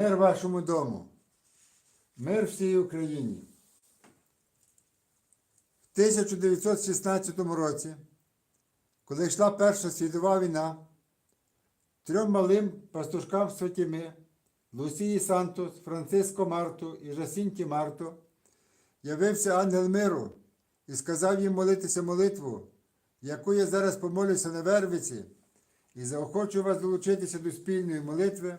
Мир вашому дому. Мир всій Україні. В 1916 році, коли йшла Перша світова війна, трьом малим пастушкам Святіми, Лусії Сантос, Франциско Марту і Жасінті Марту, явився ангел миру і сказав їм молитися молитву, яку я зараз помолюся на Вервиці, і заохочу вас долучитися до спільної молитви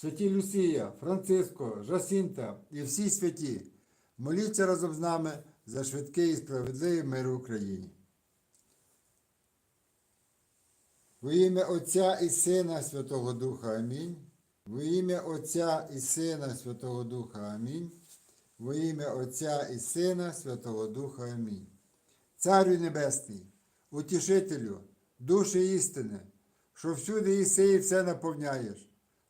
Святі Люсія, Франциско, Жасінта і всі святі, моліться разом з нами за швидкий і справедливий мир в Україні. Во ім'я Отця і Сина Святого Духа Амінь. Во ім'я Отця і Сина Святого Духа Амінь. Во ім'я Отця і Сина Святого Духа Амінь. Царю Небесний, утішителю, душі істини, що всюди іси і все наповняєш,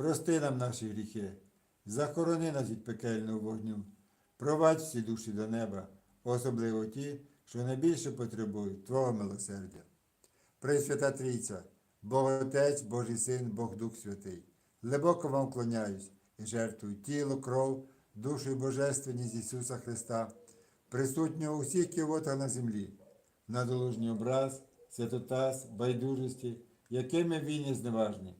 прости нам наші гріхи, захорони нас від пекельного вогню, провадь всі душі до неба, особливо ті, що найбільше потребують Твого милосердя. Пресвята Трійця, Бог Отець, Божий Син, Бог Дух Святий, глибоко вам вклоняюсь і жертвую тіло, кров, душу і божественність Ісуса Христа, присутнього у всіх кивотах на землі, на долужній образ, святотас, байдужості, якими він є зневажний,